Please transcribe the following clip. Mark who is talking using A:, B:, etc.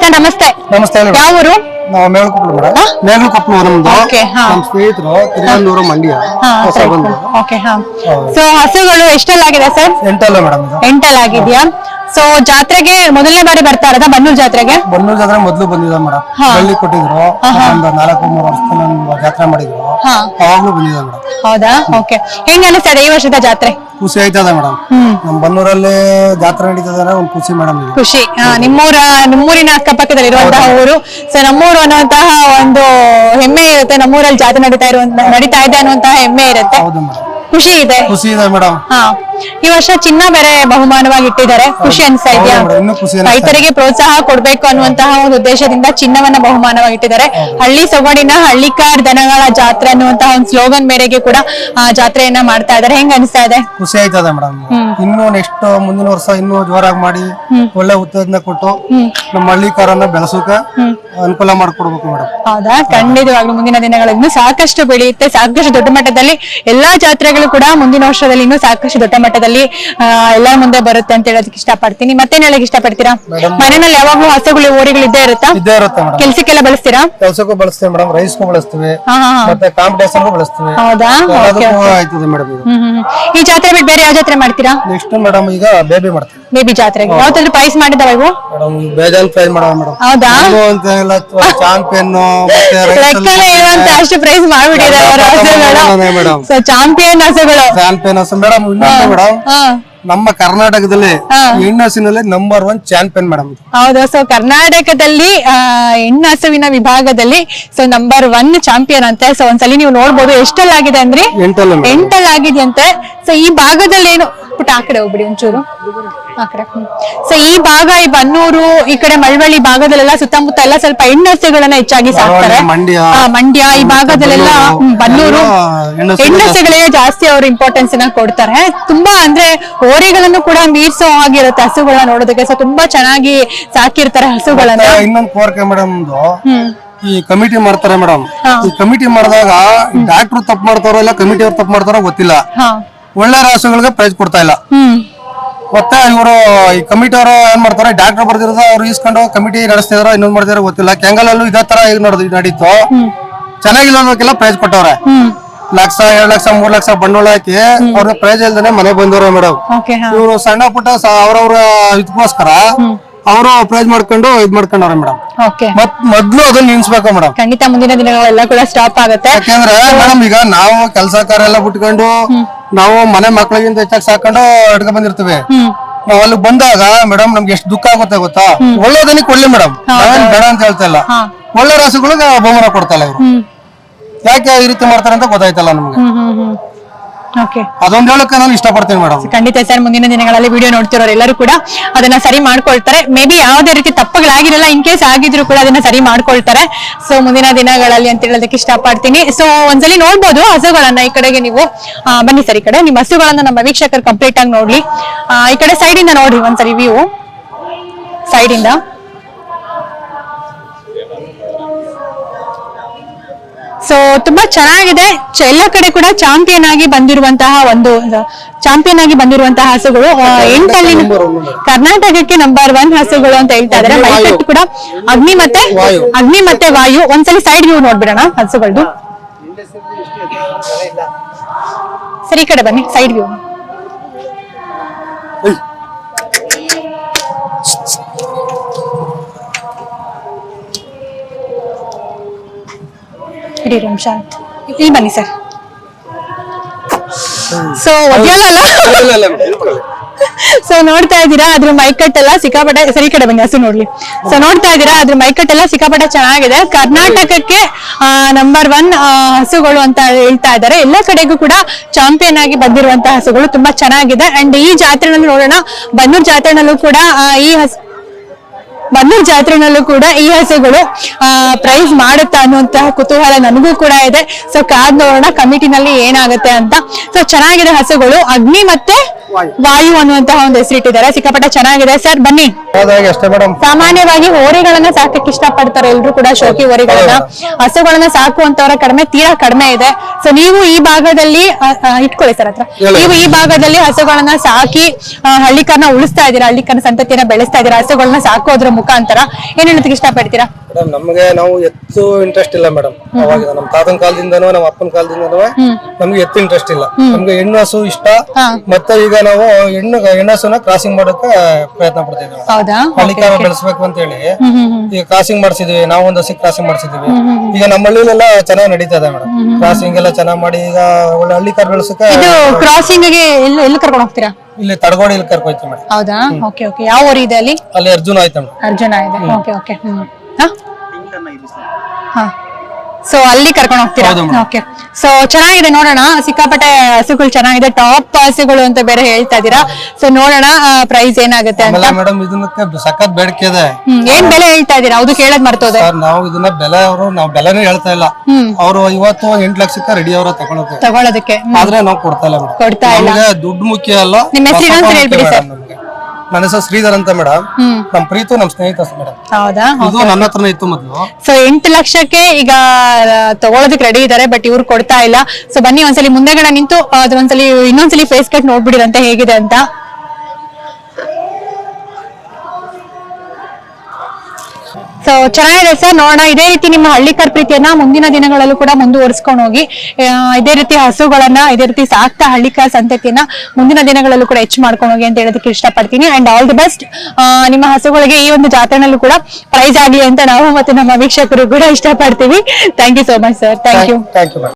A: Sir ನಮಸ್ತೆ
B: ನಮಸ್ತೆ ಹೇಳಿ
A: ಯಾವ ಊರು?
B: ನಾವು ಮೇಲ್ಕೊಪ್ಪಲು ಮೇಡಮ್ ಮೇಲ್ಕೊಪ್ಪಲು ನಮ್ದು.
A: Okay, ಹಾ.
B: ನಮ್ಮ ಸ್ನೇಹಿತರು ತಿರುವನೂರು ಮಂಡ್ಯ.
A: ಹಾ
B: ಹೊಸ ಬಂದು.
A: ಓಕೆ ಹಾ. ಸೊ ಹಸುಗಳು ಎಷ್ಟೆಲ್ಲಾಗಿದೆ ಸರ್?
B: ಎಂಟಲ್ಲ ಮೇಡಮ್ ಇದು.
A: ಎಂಟಲ್ಲಾಗಿದ್ಯಾ ಸೊ ಜಾತ್ರೆಗೆ ಮೊದಲನೇ ಬಾರಿ ಬರ್ತಾ ಇರೋದಾ ಬನ್ನೂರ್ ಜಾತ್ರೆಗೆ?
B: ಬನ್ನೂರ್ ಜಾತ್ರೆ ಮೊದ್ಲು ಬಂದಿದೆ ಮೇಡಮ್.
A: ಹಾ.
B: ಬಳ್ಳಿ ಕೊಟ್ಟಿದ್ರು. ಒಂದು ನಾಲ್ಕು ಮೂರು ಒಂದು ಜಾತ್ರೆ ಮಾಡಿದ್ರು.
A: ಹಾ.
B: ಅವಾಗ್ಲೂ ಬಂದಿದೆ ಮೇಡಮ್.
A: ಹೌದಾ? ಓಕೆ ಹೆಂಗ್ ಅನಿಸ್ತದೆ ಈ ವರ್ಷದ ಜಾತ್ರೆ?
B: ಖುಷಿ ಆಯ್ತದ ಮೇಡಮ್.
A: ಹ್ಮ್.
B: ನಮ್ಮ ಬನ್ನೂರಲ್ಲಿ ಜಾತ್ರೆ ನಡೀತದ ಒಂದ್ ಖುಷಿ ಮೇಡಮ್ ಇದು.
A: ಖುಷಿ. ನಿಮ್ಮೂರ ನಿಮ್ಮೂರಿನ ಅಕ್ಕಪಕ್ಕದಲ್ಲಿ ಇರುವಂತಹ ಊರು. ಸೊ ನಮ್ಮೂರು ಅನ್ನುವಂತಹ ಒಂದು ಹೆಮ್ಮೆ ಇರುತ್ತೆ. ನಮ್ಮೂರಲ್ಲಿ ಜಾತ್ರೆ ನಡೀತಾ ಇರುವಂತ ನಡೀತಾ ಇದೆ ಅನ್ನುವಂತಹ ಹೆಮ್ಮೆ ಇರುತ್ತೆ.
B: ಹೌದು ಮೇಡಮ್.
A: ಖುಷಿ ಇದೆ.
B: ಖುಷಿ ಇದೆ ಮೇಡಮ್.
A: ಹಾ. ಈ ವರ್ಷ ಚಿನ್ನ ಬೇರೆ ಬಹುಮಾನವಾಗಿ ಇಟ್ಟಿದ್ದಾರೆ. ಖುಷಿ ಅನ್ಸ್ತಾ ಇದೆಯಾ. ರೈತರಿಗೆ ಪ್ರೋತ್ಸಾಹ ಕೊಡ್ಬೇಕು ಅನ್ನುವಂತಹ ಒಂದು ಉದ್ದೇಶದಿಂದ ಚಿನ್ನವನ್ನ ಬಹುಮಾನವಾಗಿ ಇಟ್ಟಿದ್ದಾರೆ. ಹಳ್ಳಿ ಸೊಗಡಿನ ಹಳ್ಳಿಕಾರ್ ದನಗಳ ಜಾತ್ರೆ ಅನ್ನುವಂತಹ ಒಂದು ಸ್ಲೋಗನ್ ಮೇರೆಗೆ ಕೂಡ ಆ ಜಾತ್ರೆಯನ್ನ ಮಾಡ್ತಾ ಇದ್ದಾರೆ. ಹೆಂಗ ಅನಿಸ್ತಾ ಇದೆ?
B: ಖುಷಿ ಆಯ್ತದ ಮೇಡಮ್. ಇನ್ನು ನೆಕ್ಸ್ಟ್ ಮುಂದಿನ ವರ್ಷ ಇನ್ನು ಜೋರಾಗಿ ಮಾಡಿ ಒಳ್ಳೆ ಉತ್ತೇಜನ ಕೊಟ್ಟು ನಮ್ಮ ಹಳ್ಳಿ ಕಾರನ್ನ ಬೆಳೆಸೋಕೆ ಅನುಕೂಲ ಮಾಡ್ಕೊಡ್ಬೇಕು ಮೇಡಮ್.
A: ಹೌದಾ? ಖಂಡಿತವಾಗ್ಲೂ ಮುಂದಿನ ದಿನಗಳಲ್ಲಿ ಇನ್ನೂ ಸಾಕಷ್ಟು ಬೆಳೆಯುತ್ತೆ. ಸಾಕಷ್ಟು ದೊಡ್ಡ ಮಟ್ಟದಲ್ಲಿ ಎಲ್ಲಾ ಜಾತ್ರೆಗಳು ಕೂಡ ಮುಂದಿನ ವರ್ಷದಲ್ಲಿ ಇನ್ನೂ ಸಾಕಷ್ಟು ದೊಡ್ಡ ಮಟ್ಟದಲ್ಲಿ ಎಲ್ಲರ ಮುಂದೆ ಬರುತ್ತೆ ಅಂತ ಹೇಳೋದಕ್ಕೆ ಇಷ್ಟಪಡ್ತೀನಿ. ಮತ್ತೇನ್ ಹೇಳಕ್ ಇಷ್ಟಪಡ್ತೀರಾ? ಮನೆಯಲ್ಲಿ ಯಾವಾಗ್ಲೂ ಹಸುಗಳು ಓರಿಗಳು ಇದ್ದೇ ಇರುತ್ತಾ?
B: ಇದ್ದೇ ಇರುತ್ತೆ ಮೇಡಮ್.
A: ಕೆಲ್ಸಕ್ಕೆಲ್ಲ ಬಳಸ್ತೀರಾ?
B: ಕೆಲಸಕ್ಕೂ ಬಳಸ್ತೀವಿ ಮೇಡಮ್ ರೈಸ್ಗೂ ಬಳಸ್ತೀವಿ.
A: ಹಾ ಹಾ ಹಾ.
B: ಮತ್ತೆ ಕಾಂಪಿಟೇಷನ್ಗೂ ಬಳಸ್ತೀವಿ.
A: ಹೌದಾ? ಓಕೆ
B: ಎಲ್ಲದಕ್ಕೂ ಆಯ್ತದೆ ಮೇಡಮ್ ಇದು
A: ಹ್ಮ್ ಹ್ಮ್ ಹ್ಮ್. ಈ ಜಾತ್ರೆ ಬಿಟ್ಟು ಬೇರೆ ಯಾವ ಜಾತ್ರೆ ಮಾಡ್ತೀರಾ?
B: ನೆಕ್ಸ್ಟ್ ಮೇಡಮ್ ಈಗ ಬೇಬಿ ಮಾಡ್ತೀವಿ.
A: ಬೇಬಿ ಜಾತ್ರೆಗೆ. ಯಾವ್ದಾದ್ರು ಪ್ರೈಸ್ ಮಾಡಿದಾವ ಇವು?
B: ಮೇಡಮ್ ಬೇಜಾನ್ ಪ್ರೈಸ್ ಮಾಡವ ಮೇಡಮ್.
A: ಹೌದಾ?
B: ಅಂತ ಎಲ್ಲ ಚಾಂಪಿಯನ್ ಮತ್ತೆ
A: ಲೆಕ್ಕನೇ ಇರುವಂತ ಅಷ್ಟು ಪ್ರೈಸ್ ಮಾಡ್ಬಿಟ್ಟಿದ್ದಾರೆ
B: ಮೇಡಮ್.
A: ಚಾಂಪಿಯನ್ ಹಸುಗಳು.
B: ಚಾಂಪಿಯನ್ ಮೇಡಮ್ ಇನ್ನೊಂದು ಮೇಡಮ್.
A: ಹಾ.
B: ನಮ್ಮ ಕರ್ನಾಟಕದಲ್ಲಿ ಹೆಣ್ಣಸಿನಲ್ಲಿ ನಂಬರ್ ಒನ್ ಚಾಂಪಿಯನ್ ಮೇಡಮ್
A: ಹೌದು ಸೊ ಕರ್ನಾಟಕದಲ್ಲಿ ಆ, ಹೆಣ್ಣು ಹಸುವಿನ ವಿಭಾಗದಲ್ಲಿ ಸೊ ನಂಬರ್ ಒನ್ ಚಾಂಪಿಯನ್ ಅಂತೆ. ಸೊ ಒಂದ್ಸಲಿ ನೀವು ನೋಡ್ಬೋದು ಎಷ್ಟಲ್ಲಾಗಿದೆ ಅಂದ್ರೆ
B: ಎಂಟಲ್ ಆಗಿದೆ
A: ಅಂತೆ. ಸೊ ಈ ಭಾಗದಲ್ಲಿ ಏನು? ಪುಟ್ಟ ಆ ಕಡೆ ಹೋಗ್ಬಿಡಿ ಒಂಚೂರು. ಆ ಕಡೆ. ಸೊ ಈ ಭಾಗ ಈ ಬನ್ನೂರು ಈ ಕಡೆ ಮಳವಳ್ಳಿ ಭಾಗದಲ್ಲೆಲ್ಲ ಸುತ್ತಮುತ್ತ ಎಲ್ಲ ಸ್ವಲ್ಪ ಹೆಣ್ಣು ಹಸುಗಳನ್ನ ಹೆಚ್ಚಾಗಿ ಸಾಕ್ತಾರೆ.
B: ಮಂಡ್ಯ
A: ಈ ಭಾಗದಲ್ಲೆಲ್ಲ ಬನ್ನೂರು
B: ಹೆಣ್ಣು
A: ಹೆಣ್ಣಸುಗಳಿಗೆ ಜಾಸ್ತಿ ಅವ್ರ ಇಂಪಾರ್ಟೆನ್ಸ್ ಕೊಡ್ತಾರೆ. ತುಂಬಾ ಅಂದ್ರೆ ಹೋರಿಗಳನ್ನು ಕೂಡ ಮೀರ್ಸೋ ಆಗಿರುತ್ತೆ ಹಸುಗಳನ್ನ ನೋಡೋದಕ್ಕೆ. ಸೊ ತುಂಬಾ ಚೆನ್ನಾಗಿ ಸಾಕಿರ್ತಾರೆ ಹಸುಗಳನ್ನ.
B: ಇನ್ನೊಂದು ಕೋರಿಕೆ ಮೇಡಮ್ ಈ ಕಮಿಟಿ ಮಾಡ್ತಾರೆ ಮೇಡಮ್ ಈ ಕಮಿಟಿ ಮಾಡಿದಾಗ ಡಾಕ್ಟರ್ ತಪ್ಪು ಮಾಡ್ತಾರೋ ಇಲ್ಲ ಕಮಿಟಿ ಅವ್ರು ತಪ್ಪು ಮಾಡ್ತಾರೋ ಗೊತ್ತಿಲ್ಲ. ಒಳ್ಳೆ ಹಸುಗಳಿಗೆ ಪ್ರೈಸ್ ಕೊಡ್ತಾ ಇಲ್ಲ. ಮತ್ತೆ ಇವರು ಈ ಕಮಿಟಿ ಅವರು ಏನ್ ಮಾಡ್ತಾರೆ ಡಾಕ್ಟರ್ ಬರ್ದಿರೋದು ಅವ್ರು ಇಸ್ಕೊಂಡು ಕಮಿಟಿ ನಡೆಸ್ತಿದಾರೋ ಇನ್ನೊಂದ್ ಮಾಡ್ತಿದಾರೋ ಗೊತ್ತಿಲ್ಲ. ಕೆಂಗಲಲ್ಲೂ ಇದೇ ತರ ಈಗ ನಡೀತು. ಚೆನ್ನಾಗಿಲ್ಲದಕ್ಕೆಲ್ಲ ಪ್ರೈಸ್ ಕೊಟ್ಟವ್ರೆ. ಲಕ್ಷ ಎರಡ್ ಲಕ್ಷ ಮೂರ್ ಲಕ್ಷ ಬಂಡವಾಳ ಹಾಕಿ ಅವ್ರ ಪ್ರೈಸ್ ಇಲ್ದೇನೆ ಮನೆ ಬಂದವ್ರೆ ಮೇಡಮ್
A: ಇವ್ರು
B: ಇವರು ಸಣ್ಣ ಪುಟ್ಟ ಅವ್ರವ್ರ ಇದಕ್ಕೋಸ್ಕರ ಅವರು ಪ್ರೈಸ್ ಮಾಡ್ಕೊಂಡು ಇದ್ ಮಾಡ್ಕೊಂಡವ್ರೆ ಮೇಡಮ್ ಮತ್ ಮೊದ್ಲು ಅದನ್ನ ನಿಲ್ಸ್ಬೇಕು ಮೇಡಮ್
A: ಖಂಡಿತ ಮುಂದಿನ ದಿನಗಳೆಲ್ಲ ಕೂಡ ಸ್ಟಾಪ್ ಆಗುತ್ತೆ.
B: ಯಾಕಂದ್ರೆ ಮೇಡಮ್ ಈಗ ನಾವು ಕೆಲಸ ಕಾರ್ಯ ಎಲ್ಲ ಬಿಟ್ಕೊಂಡು ನಾವು ಮನೆ ಮಕ್ಳಿಗಿಂತ ಹೆಚ್ಚಾಗಿ ಸಾಕೊಂಡು ಇಟ್ಕೊಂಡ್ ಬಂದಿರ್ತೀವಿ. ನಾವ್ ಅಲ್ಲಿ ಬಂದಾಗ ಮೇಡಮ್ ನಮ್ಗೆ ಎಷ್ಟು ದುಃಖ ಆಗುತ್ತೆ ಗೊತ್ತಾ? ಒಳ್ಳೇದನ್ನ ಕೊಡ್ಲಿ ಮೇಡಮ್ ಬೇಡ ಅಂತ ಹೇಳ್ತಾ ಇಲ್ಲ. ಒಳ್ಳೆ ರಾಸುಗಳಿಗೆ ಬಹುಮಾನ ಕೊಡ್ತಲ್ಲ ಇವರು.
A: ಹ್ಮ್.
B: ಯಾಕೆ ಈ ರೀತಿ ಮಾಡ್ತಾರೆ ಅಂತ ಗೊತ್ತಾಯ್ತಲ್ಲ ನಮ್ಗೆ.
A: ಓಕೆ
B: ಅದೊಂದು ಹೇಳಕ್ಕೆ ನಾನು ಇಷ್ಟಪಡ್ತೀನಿ ಮೇಡಮ್.
A: ಖಂಡಿತ ಸರ್ ಮುಂದಿನ ದಿನಗಳಲ್ಲಿ ವಿಡಿಯೋ ನೋಡ್ತಿರೋರು ಎಲ್ಲರೂ ಕೂಡ ಅದನ್ನ ಸರಿ ಮಾಡ್ಕೊಳ್ತಾರೆ. ಮೇ ಬಿ ಯಾವುದೇ ರೀತಿ ತಪ್ಪುಗಳಾಗಿರಲ್ಲ ಇನ್ ಕೇಸ್ ಆಗಿದ್ರು ಕೂಡ ಅದನ್ನ ಸರಿ ಮಾಡ್ಕೊಳ್ತಾರೆ. ಸೊ ಮುಂದಿನ ದಿನಗಳಲ್ಲಿ ಅಂತ ಹೇಳೋದಕ್ಕೆ ಇಷ್ಟಪಡ್ತೀನಿ. ಸೊ ಒಂದ್ಸಲಿ ನೋಡ್ಬೋದು ಹಸುಗಳನ್ನ ಈ ಕಡೆಗೆ ನೀವು. ಬನ್ನಿ ಸರ್ ಈ ಕಡೆ. ನಿಮ್ಮ ಹಸುಗಳನ್ನ ನಮ್ಮ ವೀಕ್ಷಕರು ಕಂಪ್ಲೀಟ್ ಆಗಿ ನೋಡ್ಲಿ. ಈ ಕಡೆ ಸೈಡ್ ಇಂದ ನೋಡ್ರಿ ಒಂದ್ಸರಿ ವ್ಯೂ ಸೈಡ್ ಇಂದ. ಸೊ ತುಂಬಾ ಚೆನ್ನಾಗಿದೆ. ಎಲ್ಲ ಕಡೆ ಕೂಡ ಚಾಂಪಿಯನ್ ಆಗಿ ಬಂದಿರುವಂತಹ ಒಂದು ಚಾಂಪಿಯನ್ ಆಗಿ ಬಂದಿರುವಂತಹ ಹಸುಗಳು ಎಂಟಲ್ಲಿ ಕರ್ನಾಟಕಕ್ಕೆ ನಂಬರ್ ಒನ್ ಹಸುಗಳು ಅಂತ ಹೇಳ್ತಾ ಇದಾರೆ ಮೈಸೆಟ್ ಕೂಡ ಅಗ್ನಿ ಮತ್ತೆ ಅಗ್ನಿ ಮತ್ತೆ ವಾಯು. ಒಂದ್ಸಲಿ ಸೈಡ್ ವ್ಯೂ ನೋಡ್ಬಿಡೋಣ ಹಸುಗಳದ್ದು ಸರಿ ಈ ಕಡೆ ಬನ್ನಿ ಸೈಡ್ ವ್ಯೂ ಇಡೀ ಶಾಂತ್ ಇಲ್ಲಿ ಬನ್ನಿ ಸರ್. ಸೊ ಸೊ ನೋಡ್ತಾ ಇದ್ದೀರಾ? ಅದ್ರ ಮೈಕಟ್ಟೆಲ್ಲ ಸಿಕ್ಕಾಪಟ್ಟೆ ಸರಿ ಕಡೆ ಬನ್ನಿ ಹಸು ನೋಡ್ಲಿ. ಸೊ ನೋಡ್ತಾ ಇದ್ದೀರಾ? ಅದ್ರ ಮೈಕಟ್ಟೆಲ್ಲ ಸಿಕ್ಕಾಪಟ್ಟೆ ಚೆನ್ನಾಗಿದೆ. ಕರ್ನಾಟಕಕ್ಕೆ ನಂಬರ್ ಒನ್ ಹಸುಗಳು ಅಂತ ಹೇಳ್ತಾ ಇದ್ದಾರೆ. ಎಲ್ಲ ಕಡೆಗೂ ಕೂಡ ಚಾಂಪಿಯನ್ ಆಗಿ ಬಂದಿರುವಂತಹ ಹಸುಗಳು ತುಂಬಾ ಚೆನ್ನಾಗಿದೆ. ಅಂಡ್ ಈ ಜಾತ್ರೆನಲ್ಲಿ ನೋಡೋಣ ಬನ್ನೂರ್ ಜಾತ್ರೆನಲ್ಲೂ ಕೂಡ ಈ ಹಸು ಬನ್ನೂರ್ ಜಾತ್ರೆನಲ್ಲೂ ಕೂಡ ಈ ಹಸುಗಳು ಪ್ರೈಸ್ ಮಾಡುತ್ತಾ ಅನ್ನುವಂತಹ ಕುತೂಹಲ ನನಗೂ ಕೂಡ ಇದೆ. ಸೊ ಕಾದ್ ನೋಡೋಣ ಕಮಿಟಿನಲ್ಲಿ ಏನಾಗುತ್ತೆ ಅಂತ. ಸೊ ಚೆನ್ನಾಗಿದೆ ಹಸುಗಳು, ಅಗ್ನಿ ಮತ್ತೆ ವಾಯು. ಅನ್ನುವಂತಹ ಒಂದು ಹೆಸರಿಟ್ಟಿದ್ದಾರೆ ಸಿಕ್ಕಾಪಟ್ಟೆ ಚೆನ್ನಾಗಿದೆ. ಸರ್ ಬನ್ನಿ. ಸಾಮಾನ್ಯವಾಗಿ ಹೋರಿಗಳನ್ನ ಸಾಕಕ್ಕೆ ಇಷ್ಟಪಡ್ತಾರೆ. ಎಲ್ರು ಕೂಡ ಶೋಕಿ ಹೋರಿಗಳನ್ನ. ಹಸುಗಳನ್ನ ಸಾಕುವಂತವರ ಕಡಿಮೆ ತೀರಾ ಕಡಿಮೆ ಇದೆ. ಸೊ ನೀವು ಈ ಭಾಗದಲ್ಲಿ ಇಟ್ಕೊಳ್ಳಿ ಸರ್ ಹತ್ರ. ನೀವು ಈ ಭಾಗದಲ್ಲಿ ಹಸುಗಳನ್ನ ಸಾಕಿ ಹಳ್ಳಿ ಹಳ್ಳಿಕರ್ನ ಉಳಿಸ್ತಾ ಇದ್ದೀರಾ? ಹಳ್ಳಿಕರ್ನ ಸಂತತಿಯನ್ನ ಬೆಳೆಸ್ತಾ ಇದ್ದೀರಾ? ಹಸುಗಳನ್ನ ಸಾಕೋದ್ರ ಮುಖಾಂತರ ಏನ್ ಇಷ್ಟ ಪಡ್ತೀರಾ
B: ಮೇಡಮ್ ನಮಗೆ ನಾವು ಎತ್ತು ಇಂಟ್ರೆಸ್ಟ್ ಇಲ್ಲ ಮೇಡಮ್. ನಮ್ ನಮ್ಮ ತಾತನ ಕಾಲದಿಂದನೂ ನಮ್ಮ ಅಪ್ಪನ ಕಾಲದಿಂದನೂ ನಮ್ಗೆ ಎತ್ತು ಇಂಟ್ರೆಸ್ಟ್ ಇಲ್ಲ. ನಮ್ಗೆ ಹೆಣ್ಣು ಹಸು ಇಷ್ಟ. ಮತ್ತೆ ಈಗ ನಾವು ಹೆಣ್ಣು ಹೆಣ್ಣು ಕ್ರಾಸಿಂಗ್ ಮಾಡೋಕೆ ಪ್ರಯತ್ನ ಪಡ್ತಿದ್ದೀವಿ.
A: ಹೌದಾ?
B: ಹಳ್ಳಿಕಾರ ಬೆಳೆಸ್ಬೇಕು ಅಂತ ಹೇಳಿ. ಈಗ ಕ್ರಾಸಿಂಗ್ ಮಾಡಿಸಿದ್ವಿ ನಾವು ಒಂದು ಹಸಿ ಕ್ರಾಸಿಂಗ್ ಮಾಡಿಸಿದ್ವಿ. ಈಗ ನಮ್ಮ ಹಳ್ಳಿಲೆಲ್ಲ ಚೆನ್ನಾಗಿ ನಡೀತಾ ಇದೆ ಮೇಡಮ್. ಕ್ರಾಸಿಂಗ್ ಎಲ್ಲ ಚೆನ್ನಾಗಿ ಮಾಡಿ ಈಗ ಒಳ್ಳೆ ಹಳ್ಳಿ ಕಾರ್ ಬೆಳೆಸಕ್ಕೆ
A: ಇದು ಕ್ರಾಸಿಂಗ್ಗೆ ಎಲ್ಲಿ ಎಲ್ಲಿ ಕರ್ಕೊಂಡು ಹೋಗ್ತೀರಾ?
B: ಇಲ್ಲಿ ತಡಗೋಡಿ ಇಲ್ಲಿ ಕರ್ಕೊಯ್ತೀವಿ ಮೇಡಮ್.
A: ಹೌದಾ? ಓಕೆ ಓಕೆ ಯಾವ ಊರು ಇದೆ ಅಲ್ಲಿ?
B: ಅಲ್ಲಿ ಅರ್ಜುನ ಆಯ್ತು ಮೇಡಮ್.
A: ಅರ್ಜುನ ಇದೆ. Okay okay hmm. ಹಾ. ಸೊ ಅಲ್ಲಿ ಕರ್ಕೊಂಡು ಹೋಗ್ತೀರಾ?
B: ಹೌದು madam.
A: ಓಕೆ ಸೊ ಚೆನ್ನಾಗಿದೆ ನೋಡೋಣ. ಸಿಕ್ಕಾಪಟ್ಟೆ ಹಸುಗಳು ಚೆನ್ನಾಗಿದೆ. ಟಾಪ್ ಹಸುಗಳು ಅಂತ ಬೇರೆ ಹೇಳ್ತಾ ಇದೀರಾ ಸೊ ನೋಡೋಣ ಪ್ರೈಸ್ ಏನಾಗುತ್ತೆ ಅಂತ.
B: ಆಮೇಲೆ ಮೇಡಮ್ ಇದನ್ನಕ್ಕೆ ಸಖತ್ ಬೇಡಿಕೆ ಇದೆ.
A: ಹ್ಮ್ ಏನ್ ಬೆಲೆ ಹೇಳ್ತಾ ಇದೀರಾ ಅದು ಕೇಳದ್ ಮರ್ತೋದೆ.
B: ಸರ್ ನಾವು ಇದನ್ನ ಬೆಲೆ ಅವರು ನಾವು ಬೆಲೆನೂ ಹೇಳ್ತಾ ಇಲ್ಲ.
A: ಹ್ಮ್.
B: ಅವರು ಇವತ್ತು ಎಂಟ್ ಲಕ್ಷಕ್ಕೆ ರೆಡಿ ಅವರ ತಗೊಳಕ್ಕೆ
A: ತಗೊಳೋದಕ್ಕೆ. ಹ್ಮ್.
B: ಆದ್ರೆ ನಾವು ಕೊಡ್ತಾ ಇಲ್ಲ ಮೇಡಮ್.
A: ಕೊಡ್ತಾ ಇಲ್ಲ.
B: ನಮಗೆ ದುಡ್ಡು ಮುಖ್ಯ ಅಲ್ಲ.
A: ನಿಮ್ಮ ಹೆಸರು ಇನ್ನೊಂದ್ಸರಿ ಹೇಳ್ಬಿಡಿ
B: ಸರ್. ನಮ್ಗೆ. ನನ್ನ ಹೆಸರು ಶ್ರೀಧರ್ ಅಂತ ಮೇಡಮ್.
A: ಹ್ಮ್.
B: ನಮ್ ಪ್ರೀತು ನಮ್ ಸ್ನೇಹಿತ ಮೇಡಮ್.
A: ಹೌದಾ?
B: ಇದು ನನ್ನ ಹತ್ರನೇ ಇತ್ತು ಮೊದಲು.
A: ಸೊ ಎಂಟು ಲಕ್ಷಕ್ಕೆ ಈಗ ಆ, ತಗೊಳೋದಕ್ಕೆ ರೆಡಿ ಇದ್ದಾರೆ ಬಟ್ ಇವ್ರು ಕೊಡ್ತಾ ಇಲ್ಲ. ಸೊ ಬನ್ನಿ ಒಂದ್ಸಲಿ ಮುಂದೆಗಡೆ ನಿಂತು ಅದೊಂದ್ಸಲಿ ಇನ್ನೊಂದ್ಸಲಿ ಫೇಸ್ ಕಟ್ ನೋಡ್ಬಿಡಿರಂತೆ ಹೇಗಿದೆ ಅಂತ. ಸೊ ಚೆನ್ನಾಗಿದೆ ಸರ್ ನೋಡೋಣ. ಇದೇ ರೀತಿ ನಿಮ್ಮ ಹಳ್ಳಿಕರ್ ಪ್ರೀತಿಯನ್ನ ಮುಂದಿನ ದಿನಗಳಲ್ಲೂ ಕೂಡ ಮುಂದುವರಿಸ್ಕೊಂಡು ಹೋಗಿ. ಇದೇ ರೀತಿ ಹಸುಗಳನ್ನ, ಇದೇ ರೀತಿ ಸಾಕ್ತಾ ಹಳ್ಳಿಕರ್ ಸಂತತಿಯನ್ನ ಮುಂದಿನ ದಿನಗಳಲ್ಲೂ ಕೂಡ ಹೆಚ್ಚು ಮಾಡ್ಕೊಂಡು ಹೋಗಿ ಅಂತ ಹೇಳೋದಕ್ಕೆ ಇಷ್ಟಪಡ್ತೀನಿ. ಅಂಡ್ ಆಲ್ ದಿ ಬೆಸ್ಟ್ ನಿಮ್ಮ ಹಸುಗಳಿಗೆ ಈ ಒಂದು ಜಾತ್ರೆನಲ್ಲೂ ಕೂಡ ಪ್ರೈಸ್ ಆಗಲಿ ಅಂತ ನಾವು ಮತ್ತೆ ನಮ್ಮ ವೀಕ್ಷಕರು ಕೂಡ ಇಷ್ಟಪಡ್ತೀವಿ. Thank you so much sir thank you